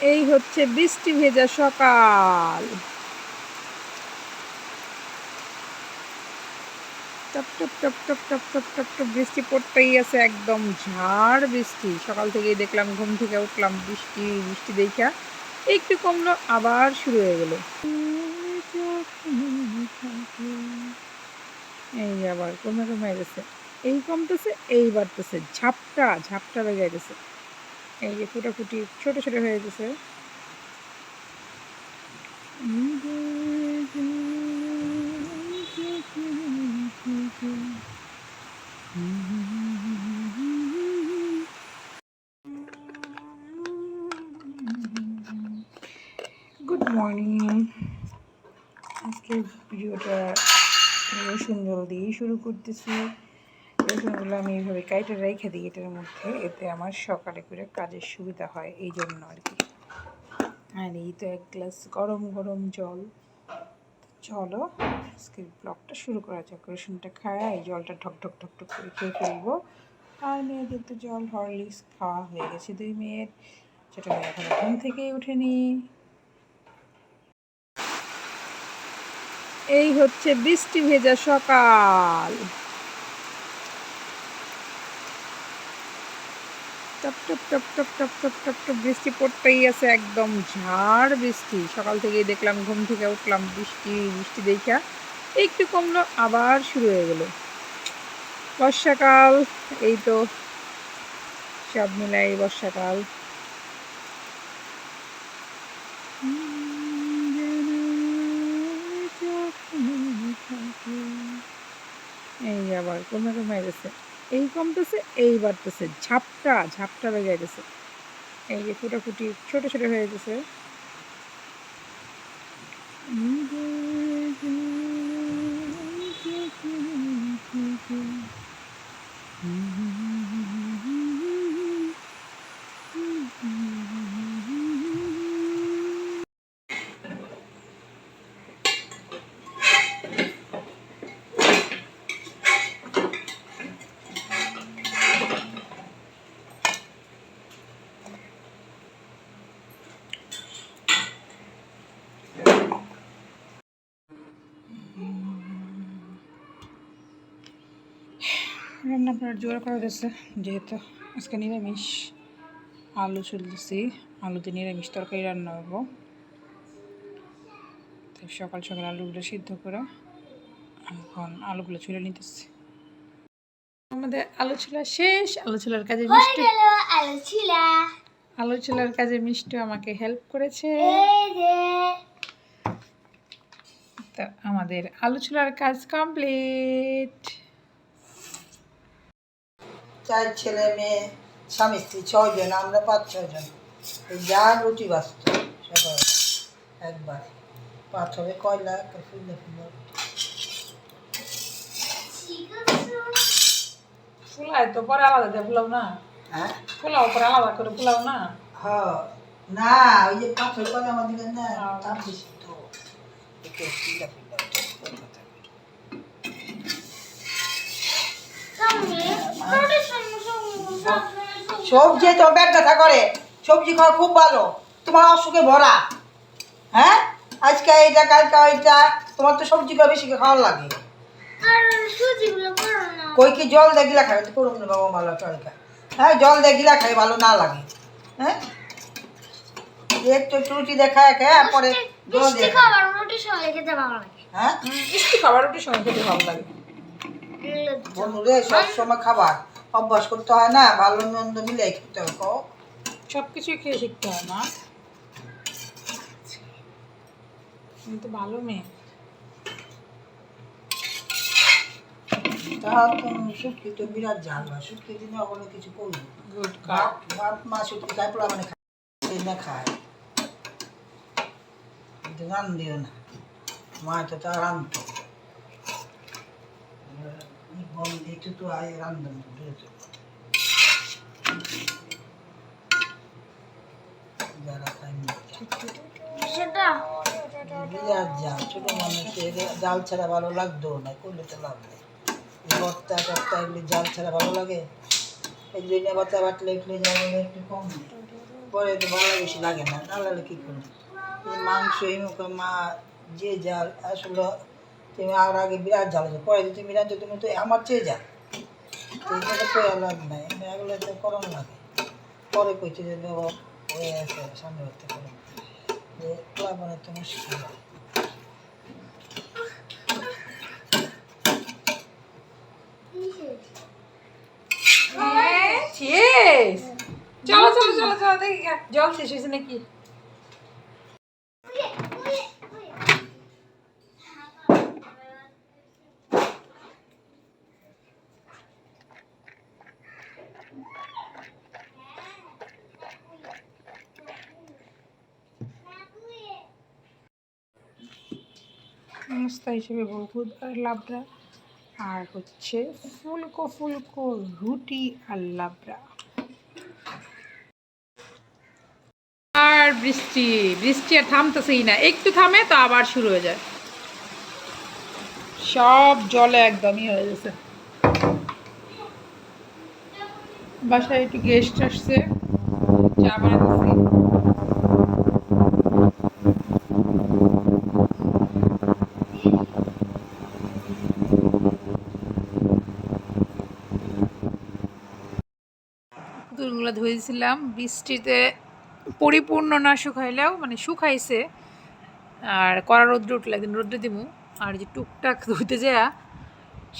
এই হচ্ছে বৃষ্টি ভেজা সকাল। টপ টপ টপ টপ টপ টপ টপ টপ, বৃষ্টি পড়তেই আছে, একদম ঝাড় বৃষ্টি। সকাল থেকেই দেখলাম, ঘুম থেকে উঠলাম, বৃষ্টি বৃষ্টি দেখা একটু কমলো, আবার শুরু হয়ে গেল। এই আবার কমে কমে গেছে। এই কমতেছে, এই বাড়তেছে। ঝাপটা ঝাপটা লেগে গেছে। এই যে ফুটাফুটি, ছোট ছোট হয়ে গেছে। গুড মর্নিং আজকে ভিডিওটা জল দিয়ে শুরু করতেছি। রসুনগুলো আমি এইভাবে কাইটে রেখে দিই এটার মধ্যে, এতে আমার সকালে করে কাজের সুবিধা হয়, এই জন্য আর কি। আর এই তো এক গ্লাস গরম গরম জল। চলো আজকে ব্লগটা শুরু করা যাক। রসুনটা খায় এই জলটা ঢক ঢক ঢক ঢক করে খেয়ে ফেলব। আর মেয়েদের তো জল, হরলিক্স খাওয়া হয়ে গেছে দুই মেয়ের। যেটা এখন ঘুম থেকেই ওঠেনি এই হচ্ছে বৃষ্টি ভেজা সকাল। টপ টপ টপ টপ টপ টপ টপ টপ, বৃষ্টি পড়তেই আছে, একদম ঝাড় বৃষ্টি। সকাল থেকেই দেখলাম, ঘুম থেকে উঠলাম, বৃষ্টি বৃষ্টি দেখা একটু কমলো, আবার শুরু হয়ে গেল। বর্ষাকাল, এই তো, সব মিলাই বর্ষাকাল এই আবার কমে কমে গেছে এই কমতেছে এই বাড়তেছে ঝাপটা ঝাপটা হয়ে গেছে। এই যে ফুটাফুটি ছোট ছোট হয়ে গেছে। রান্না করার জোগাড় করা গেছে যেহেতু আজকে নিরামিষ আলু চলতেছি আলুতে নিরামিষ তরকারি রান্না করব তাই সকাল সকাল আলুগুলো সিদ্ধ করে এখন আলুগুলো ছুলে নিতেছি। আমাদের আলু ছোলা শেষ আলু ছোলার কাজে মিষ্টি আলু ছিলা। আলু ছোলার কাজে মিষ্টি আমাকে হেল্প করেছে। তো আমাদের আলু ছোলার কাজ কমপ্লিট চার ছেলে মেয়ে স্বামী স্ত্রী ছয়জন আমরা পাঁচ ছয়জন। এই যা রুটি বাঁচত সকালে একবার। পাঁচ হবে কয়লা ফুলে ফুলে ফুলাই তো পরে আলাদা দিয়ে ফুলাও না। হ্যাঁ? ফুলাও পরে আলাদা করে ফুলাও না। হ না ওই যে পাথর করে আমাদের না তার বেশি তো। একটু ফুলে ফুলে সবজি তো পেট ব্যথা করে। সবজি খাওয়া খুব ভালো। তোমার অসুখে ভরা। হ্যাঁ? আজকে এইটা কালকে ওইটা। তোমার তো সবজি খাওয়া বেশি খাওয়ার লাগে। কই কি জল দিয়ে গিলা খাই তো করুন বাবা ভালো চলকা হ্যাঁ জল দিয়ে গিলা খাই ভালো না লাগে। হ্যাঁ? একটু রুটি দেখায় খায় পরে জল দিয়ে। খাবার রুটি সঙ্গে খেতে ভালো লাগে। হ্যাঁ? মিষ্টি খাবার রুটির সঙ্গে খেতে ভালো লাগে। বন্ধুরে সব সময় খাবার। অভ্যাস করতে হয় না ভালো মন্দ মিলে খেতে সব কিছুই খেয়ে শিখতে হয় না তুমি তো ভালো মেয়ে। তা তো শুটকি তো বিরাট ঝাল হয় শুটকি দিনে ওগুলো কিছু করব গুড বাপ বাপ মা শুটকি খায় পোলা মানে খায়। না খায়। রান দিও না। মা তো তা রানতো। জাল ছাড়া ভালো লাগতো না করলে তো লাগবে ভর্তা টর্তা এগুলি জাল ছাড়া ভালো লাগে এগুলি নিয়ে বাটলে এগুলি জাল একটু কম পরে তো ভালো বেশি লাগে না না লাগলে কী করব মাংস এই মা যে জাল আসলে তুমি আর আগে বিরাট হয়েছে পরে তুমি রাঁধছো তুমি তো আমার চেয়ে যা। নাই। এগুলো তো করম লাগে। পরে যে আছে, সামনে করতে করে যে মানে চলো চলো চলো চলো, দেখি জল শেষ হয়েছে নাকি? নাস্তা হিসেবে বহুত আর লাবড়া। আর হচ্ছে ফুলকো ফুলকো রুটি আর লাবড়া। আর বৃষ্টি বৃষ্টি আর থামতেছেই না। একটু থামে তো আবার শুরু হয়ে যায়। সব জলে একদমই হয়ে গেছে। বাসায় একটু গেস্ট আসছে। চা পুতুলগুলো ধুয়েছিলাম, বৃষ্টিতে পরিপূর্ণ না শুকাইলেও মানে শুকাইছে, আর কড়া রোদ্রে উঠলে একদিন রোদ্রে দিমু। আর যে টুকটাক ধুইতে যা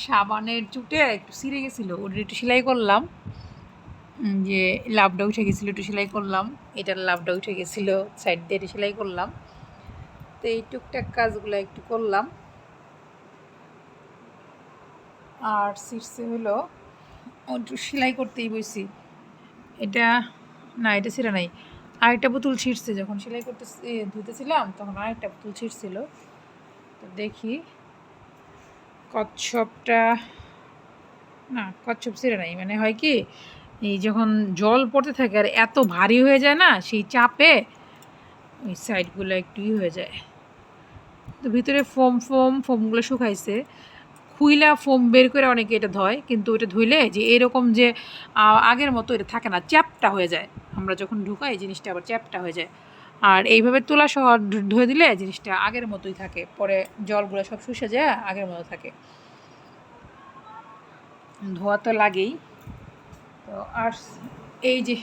সাবানের চুটে একটু ছিঁড়ে গেছিল ওটা একটু সেলাই করলাম। যে লাভটা উঠে গেছিল একটু সেলাই করলাম, এটার লাভটা উঠে গেছিল সাইড দিয়ে একটু সেলাই করলাম। তো এই টুকটাক কাজগুলো একটু করলাম। আর শীর্ষে হলো, একটু সেলাই করতেই বসি। এটা, না, এটা ছিঁড়া নাই। আরেকটা পুতুল ছিঁড়ছে, যখন সেলাই করতে ধুতেছিলাম, তখন আরেকটা পুতুল ছিঁড়ছিল। তো দেখি, কচ্ছপটা, না, কচ্ছপ ছিঁড়ে নাই। মানে হয় কি, এই যখন জল পড়তে থাকে আর এত ভারী হয়ে যায় না, সেই চাপে ওই সাইডগুলো একটু হয়ে যায়। তো ভিতরে ফোম ফোম ফোমগুলো শুকাইছে। খুইলা ফোম বের করে অনেকে এটা ধয়, কিন্তু ওটা ধুইলে যে এরকম যে আগের মতো এটা থাকে না, চ্যাপটা হয়ে যায়। আমরা যখন ঢুকাই জিনিসটা আবার চ্যাপটা হয়ে যায়। আর এইভাবে তোলা সহ ধুয়ে দিলে জিনিসটা আগের মতোই থাকে। পরে জলগুলো সব শুষে যায়, আগের মতো থাকে। ধোয়া তো লাগেই। তো আর এই যে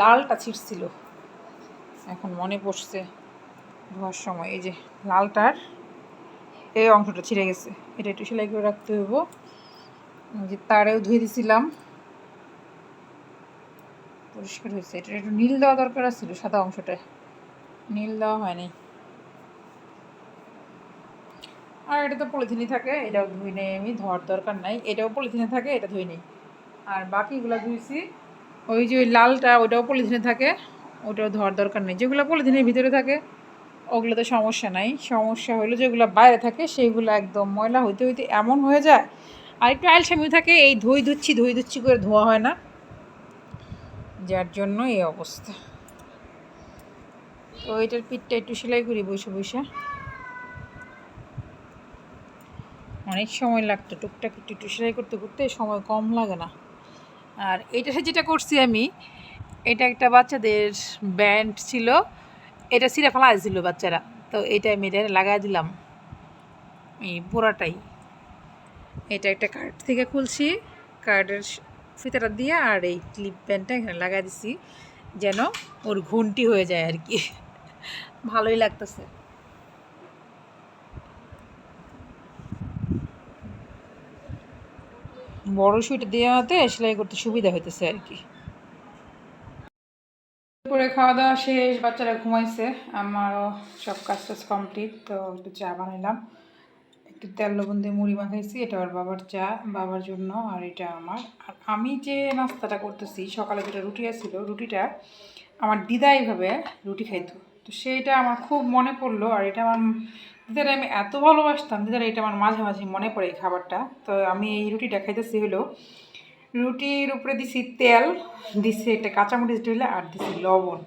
লালটা ছিঁড়ছিল, এখন মনে পড়ছে ধোয়ার সময়। এই যে লালটার এই অংশটা ছিঁড়ে গেছে। এটা একটু সেলাই করে রাখতে হইব। যে তারেও ধুয়ে দিছিলাম। পরিষ্কার হয়েছে। এটা একটু নীল দেওয়া দরকার ছিল সাদা অংশটা নীল দেওয়া হয়নি। আর এটা তো পলিথিনই থাকে, এটাও ধুই নেই আমি, ধোয়ার দরকার নাই। এটাও পলিথিনে থাকে, এটা ধুই নেই। আর বাকিগুলো ধুইছি, ওই যে ওই লালটা ওটাও পলিথিনে থাকে ওটাও ধোয়ার দরকার নেই। যেগুলো পলিথিনের ভিতরে থাকে ওগুলোতে সমস্যা নাই। সমস্যা হলো যেগুলো বাইরে থাকে সেইগুলো একদম ময়লা হইতে হইতে এমন হয়ে যায়। আর একটু আলসামি থাকে, এই ধুই ধুচ্ছি ধুই ধুচ্ছি করে ধোয়া হয় না। যার জন্য এই অবস্থা। তো এটার পিঠটা একটু সেলাই করি বসে বসে। অনেক সময় লাগতো টুকটাক একটু একটু সেলাই করতে করতে, সময় কম লাগে না। আর এটা যেটা করছি আমি, এটা একটা বাচ্চাদের ব্যান্ড ছিল। এটা সিরে ফেলা ছিল বাচ্চারা। তো এটা আমি এটা লাগাই দিলাম। এই পোড়াটাই এটা একটা কার্ড থেকে খুলছি। কার্ডের ফিতাটা দিয়ে আর এই ক্লিপ প্যান্টটা এখানে লাগাই দিছি। যেন ওর ঘন্টি হয়ে যায় আর কি। ভালোই লাগতেছে। বড় সুইটা দেওয়াতে সেলাই করতে সুবিধা হইতেছে আর কি। দুপুরে খাওয়া দাওয়া শেষ, বাচ্চারা ঘুমাইছে, আমারও সব কাজ টাজ কমপ্লিট তো একটু চা বানাইলাম। একটু তেল, লবণ দিয়ে মুড়ি মাখাইছি, এটা ওর বাবার চা, বাবার জন্য, আর এটা আমার। আর আমি যে নাস্তাটা করতেছি, সকালে যেটা রুটি আছিল, রুটিটা আমার দিদা এইভাবে রুটি খাইতো। তো সেইটা আমার খুব মনে পড়ল, আর এটা আমার দিদার আমি এত ভালোবাসতাম, দিদার এটা আমার মাঝে মাঝে মনে পড়ে এই খাবারটা। তো আমি এই রুটিটা খাইতেছি হলো রুটির উপরে দিছি তেল, দিছি একটা কাঁচামরিচ ঢেলে আর দিছি লবণ।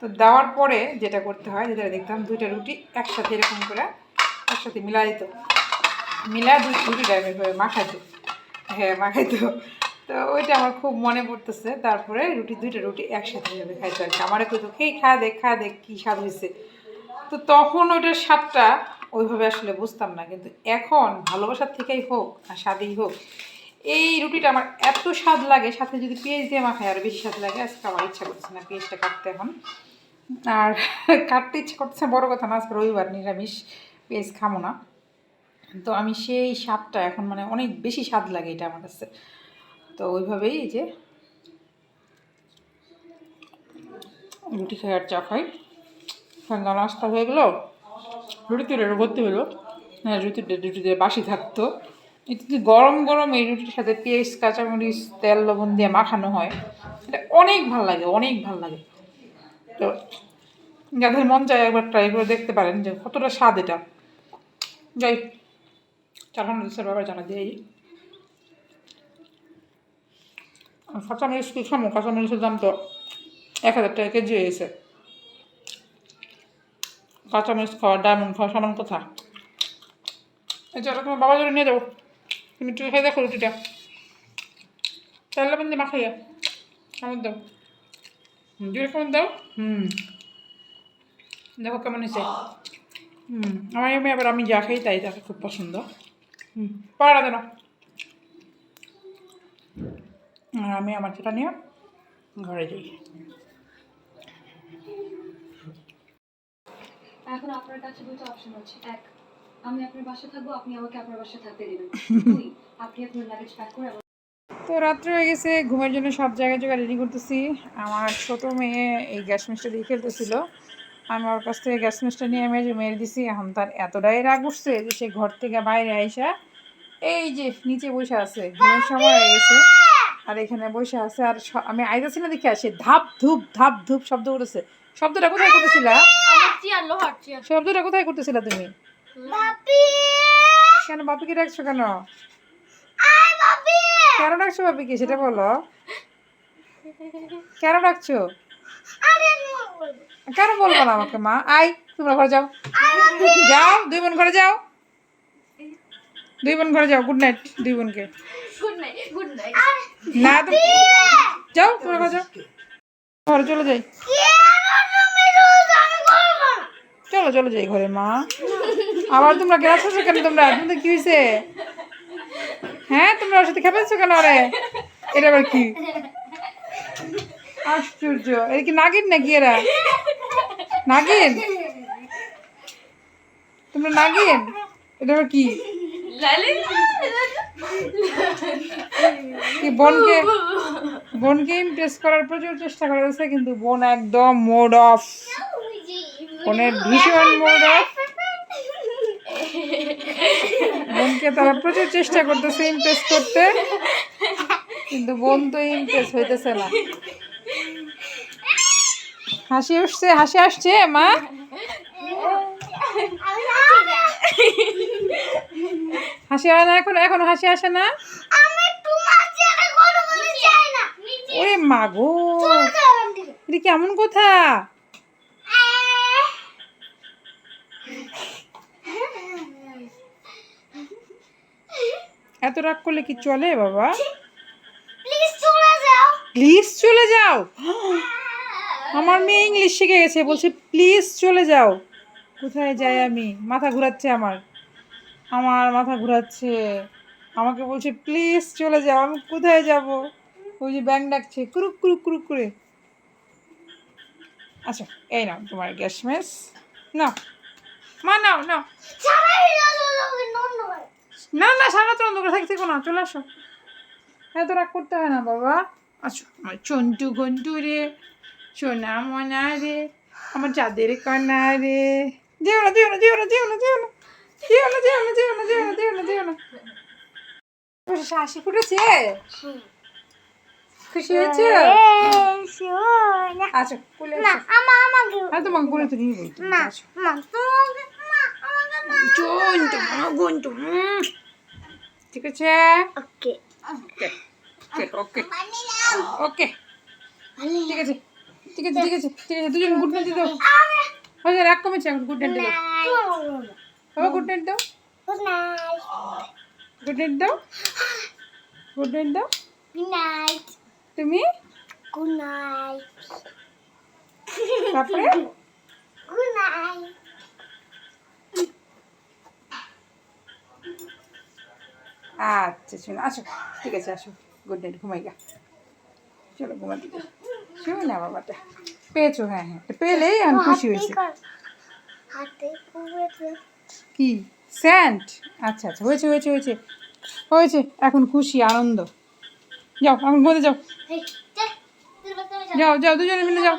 তো দেওয়ার পরে যেটা করতে হয়, যেটা দেখতাম, দুইটা রুটি একসাথে এরকম করে একসাথে মিলা দিত। মিলা দুই রুটিটা এভাবে মাখাইতো হ্যাঁ মাখাইতো তো ওইটা আমার খুব মনে পড়তেছে। তারপরে রুটি, দুইটা রুটি একসাথে যাবে খাইতে আর কি আমার কইতো, খেয়ে, খা, দেখ খা, দেখ, কী স্বাদ হয়েছে তো তখন ওইটার স্বাদটা ওইভাবে আসলে বুঝতাম না। কিন্তু এখন ভালোবাসার থেকেই হোক আর স্বাদেই হোক এই রুটিটা আমার এত স্বাদ লাগে, সাথে যদি পেঁয়াজ দিয়ে মাখাই আরও বেশি স্বাদ লাগে। আজকে আমার ইচ্ছা করছে না পেঁয়াজটা কাটতে এখন। আর কাটতে ইচ্ছা করতেছে, বড় কথা না, আজকে রবিবার, নিরামিষ, পেঁয়াজ খামো না। তো আমি সেই স্বাদটা এখন মানে অনেক বেশি স্বাদ লাগে এটা আমার কাছে। তো ওইভাবেই এই যে রুটি খাই আর চা খাই। সন্ধ্যা নাস্তা হয়ে গেলো। রুটি তুলে ভর্তি হলো। হ্যাঁ রুটি রুটি দিয়ে বাসি থাকতো। এটা গরম গরম এই রুটির সাথে পেঁয়াজ, কাঁচামরিচ, তেল, লবণ দিয়ে মাখানো হয়, এটা অনেক ভালো লাগে, অনেক ভালো লাগে। তো যাদের মন চায় একবার ট্রাই করে দেখতে পারেন যে কতটা স্বাদ এটা। যাই চালানো দেশের ব্যাপারে জানা দিয়ে কাঁচামরিচ কি খামো? কাঁচামরিচের দাম তো এক হাজার টাকা কেজি হয়েছে কাঁচামরিচ খাওয়া, ডায়মন্ড খাওয়া সমান কথা। চলো তোমার বাবা জন্য নিয়ে যাব। তুমি একটু খেয়ে দেখো রুটিটা লবণ দিয়ে মাখাইয়া। কেমন দাও? জুড়ে কেমন দাও? হুম। দেখো কেমন হয়েছে। হুম, আমার এমনি আবার আমি যা খাই তাই তাকে খুব পছন্দ। হুম পাড়া দেন আর আমি আমার যেটা নিয়ে ঘরে যাই। এখন আপনার কাছে দুটো অপশন আছে। এক আমি আপনার বাসায় থাকব আপনি আমাকে আপনার বাসায় থাকতে দেবেন। দুই আপনি আপনার লাগেজ প্যাক করে তো রাত্রে হয়ে গেছে ঘুমের জন্য সব জায়গায় জায়গায় রেডি করতেছি। আমার ছোট মেয়ে এই গ্যাস মিস্টার দিয়ে খেলতেছিল। আমি ওর কাছ থেকে গ্যাস মিস্টার নিয়ে মেরে মেরে দিছি। এখন তার এতটাই রাগ উঠছে যে সে ঘর থেকে বাইরে আইসা এই যে নিচে বসে আছে। ঘুমের সময় হয়ে গেছে। আর এখানে বসে আছে। আর আমি আইতেছি না দেখে আসে ধাপ ধুপ ধাপ ধুপ শব্দ করেছে শব্দটা কোথায় করতেছিলা? শব্দটা কোথায় করতেছিলা তুমি? কেন বাপিকে ডাকছো কেন? কেন ডাকছো বাপিকে সেটা বলো। কেন ডাকছো? কেন বলব না আমাকে মা? আই তোমরা ঘরে যাও। যাও দুই বোন ঘরে যাও। দুই বোন ঘরে যাও গুড নাইট দুই বোনকে। না তো যাও তোমরা ঘরে যাও। ঘরে চলে যাই। চলো চলো যাই ঘরে মা। আবার তোমরা গ্লাস কেন তোমরা? তোমাদের কি হয়েছে হ্যাঁ তোমরা ওর সাথে খেপেছো কেন আরে? এটা আবার কি? আশ্চর্য। এটা কি নাগিন নাকি এরা? নাগিন? তোমরা নাগিন? এটা আবার কি? কি বোনকে বোনকে ইমপ্রেস করার প্রচুর চেষ্টা করা যাচ্ছে কিন্তু বোন একদম মোড অফ বোনের ভীষণ মোড অফ বোনকে তারা প্রচুর চেষ্টা করতেছে ইমপ্রেস করতে। কিন্তু বোন তো ইমপ্রেস হইতেছে না। হাসি উঠছে হাসি আসছে মা। হাসি হয় না এখন এখন হাসি আসে না? আমি তোমার চেয়ারে কথা বলতে চাই না ওরে মা গো। চলে যাও এখান থেকে এটা কেমন কথা? এত রাগ করলে কি চলে বাবা? প্লিজ চলে যাও। আমার মেয়ে ইংলিশ শিখে গেছে বলছে প্লিজ চলে যাও। কোথায় যাই আমি? মাথা ঘোরাচ্ছে আমার। আমার মাথা ঘোরাচ্ছে। আমাকে বলছে প্লিজ চলে যাও আমি কোথায় যাব? ওই যে ব্যাং ডাকছে কুরুক কুরুক কুরুক করে। আচ্ছা এই নাও তোমার গ্যাস মেস। নাও। মা নাও নাও। না না সারা তো অন্ধকার থাকতে না? চলে আসো। এত রাগ করতে হয় না বাবা। আচ্ছা আমার চন্টু গন্টু রে সোনা মনা রে আমার চাঁদের কানা রে। যেও না যেও না যেও না যেও না যেও না। যেও না যেও না যেও না যেও না যেও না যেও না। হাসি ফুটেছে? খুশি হয়েছে? আচ্ছা কোলে না আমা আমাকে আর তোমাকে কোলে তো নিয়ে বলতো না মা মা চন্টু হুম। ঠিক আছে ওকে ওকে ওকে ওকে মানি নাও ওকে ঠিক আছে ঠিক আছে ঠিক আছে ঠিক আছে দুজন গুড নাইট দাও আমি হয়ে যাবে এক কমেছে এখন গুড নাইট দাও বাবা গুড নাইট দাও গুড নাইট গুড নাইট দাও গুড নাইট দাও গুড নাইট তুমি গুড নাইট তারপরে গুড নাইট আচ্ছা শুনো আসো ঠিক আছে আসো গুড নাইট ঘুমাই গা। চলো ঘুমাতে শুনো না বাবাটা। পেয়েছ হ্যাঁ হ্যাঁ পেলেই আমি খুশি হয়েছি। কি? স্যান্ট? আচ্ছা আচ্ছা হয়েছে হয়েছে হয়েছে। হয়েছে এখন খুশি আনন্দ। যাও এখন ঘুমাতে যাও। যাও যাও। দুজনে মিলে যাও।